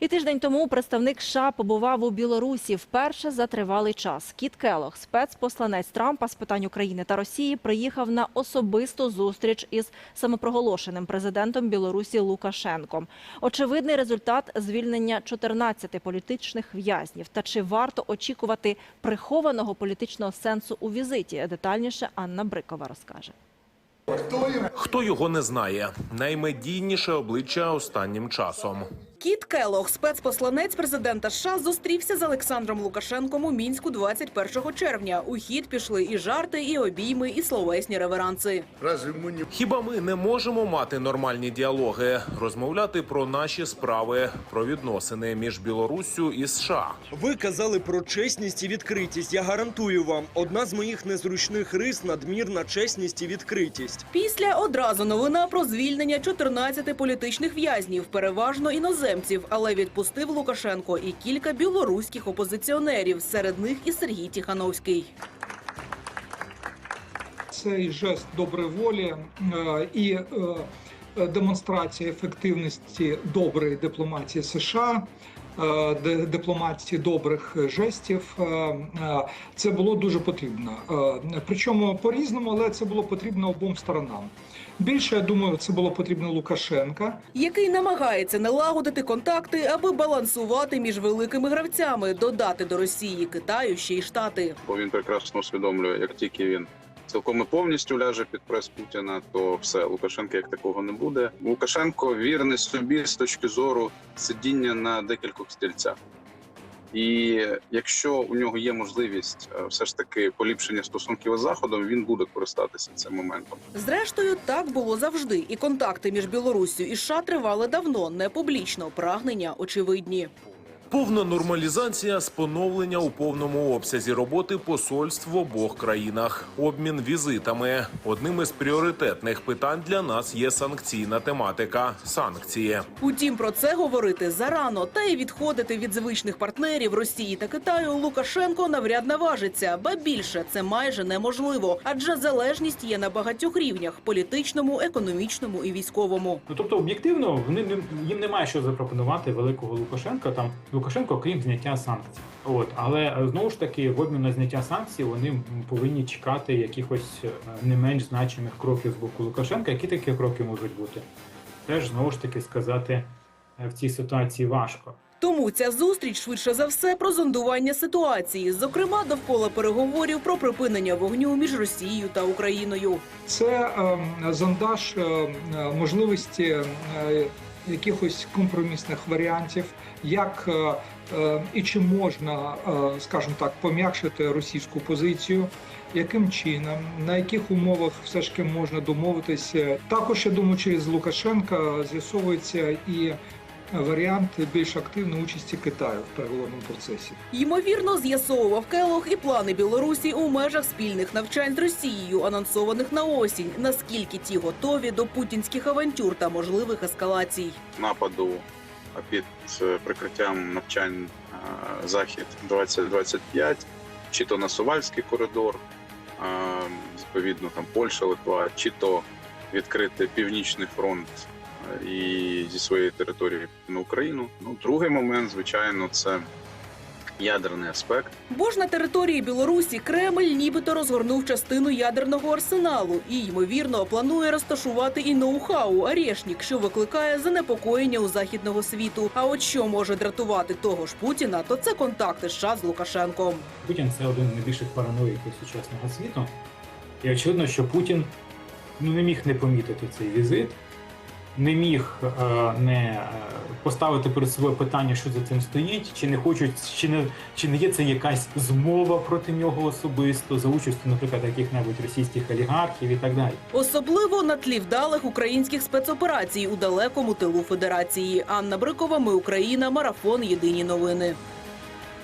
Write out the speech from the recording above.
І тиждень тому представник США побував у Білорусі вперше за тривалий час. Кіт Келох, спецпосланець Трампа з питань України та Росії, приїхав на особисту зустріч із самопроголошеним президентом Білорусі Лукашенком. Очевидний результат звільнення 14 політичних в'язнів. Та чи варто очікувати прихованого політичного сенсу у візиті? Детальніше Анна Брикова розкаже. Хто його не знає, наймедійніше обличчя останнім часом. Кіт Келох, спецпосланець президента США, зустрівся з Олександром Лукашенком у мінську 21 червня. У хід пішли і жарти, і обійми, і словесні реверанси. Разве мы не Хіба ми не можемо мати нормальні діалоги, розмовляти про наші справи, про відносини між Білоруссю і США? Ви казали про чесність і відкритість. Я гарантую вам, одна з моїх незручних рис надмірна чесність і відкритість. Після одразу новина про звільнення 14 політичних в'язнів, переважно іноземців, але відпустив Лукашенко і кілька білоруських опозиціонерів. Серед них і Сергій Тіхановський. цей жест доброї волі е, і е, демонстрація ефективності доброї дипломатії США. Е, Дипломатії добрих жестів е, е, це було дуже потрібно. Причому по-різному, але це було потрібно обом сторонам. Більше я думаю, це було потрібно Лукашенка. який намагається налагодити контакти, аби балансувати між великими гравцями, додати до Росії, Китаю ще й Штати. бо він прекрасно усвідомлює, як тільки він цілком повністю ляже під прес Путіна, то все Лукашенка як такого не буде. Лукашенко вірний собі з точки зору сидіння на декількох стільцях. І якщо у нього є можливість е, все ж таки поліпшення стосунків із заходом, він буде користатися цим моментом. Зрештою, так було завжди, і контакти між Білоруссю і США тривали давно, не публічно. Прагнення очевидні. Повна нормалізація з поновлення у повному обсязі роботи посольств в обох країнах, обмін візитами. Одним із пріоритетних питань для нас є санкційна тематика санкції. Утім, про це говорити зарано, та й відходити від звичних партнерів Росії та Китаю Лукашенко навряд наважиться. Ба більше це майже неможливо, адже залежність є на багатьох рівнях: політичному, економічному і військовому. Ну тобто, об'єктивно, вони не їм немає що запропонувати великого Лукашенка. Там Лукашенко, крім зняття санкцій. От але е, знову ж таки, в обмін на зняття санкцій вони повинні чекати якихось е, не менш значимих кроків з боку Лукашенка. Які такі кроки можуть бути? Теж знову ж таки сказати е, в цій ситуації важко. Тому ця зустріч швидше за все про зондування ситуації, зокрема довкола переговорів про припинення вогню між Росією та Україною. Це е, зондаж е, е, можливості е, якихось компромісних варіантів, як е, е, і чи можна, е, скажімо так, пом'якшити російську позицію. Яким чином, на яких умовах все ж таки можна домовитися? Також я думаю, через Лукашенка з'ясовується і варіант більш активної участі Китаю в переговорному процесі. Ймовірно, з'ясовував Келох і плани Білорусі у межах спільних навчань з Росією, анонсованих на осінь. Наскільки ті готові до путінських авантюр та можливих ескалацій. Нападу під прикриттям навчань е, захід 2025, чи то на Сувальський коридор, е, відповідно там Польща, Литва, чи то відкрити північний фронт і зі своєї території на Україну. Ну, другий момент, звичайно, це ядерний аспект. Бо ж на території Білорусі Кремль нібито розгорнув частину ядерного арсеналу і, ймовірно, планує розташувати і ноу-хау Арєшнік, що викликає занепокоєння у західного світу. А от що може дратувати того ж Путіна, то це контакти США з Лукашенком. Путін це один з найбільших параноїків сучасного світу. І очевидно, що Путін ну, не міг не помітити цей візит, не міг е, не е, поставити перед собою питання, що за цим стоїть, чи не хочуть, чи не, чи не є це якась змова проти нього особисто за участю, наприклад, яких-небудь російських олігархів і так далі. Особливо на тлі вдалих українських спецоперацій у далекому тилу Федерації. Анна Брикова, ми Україна, марафон. Єдині новини.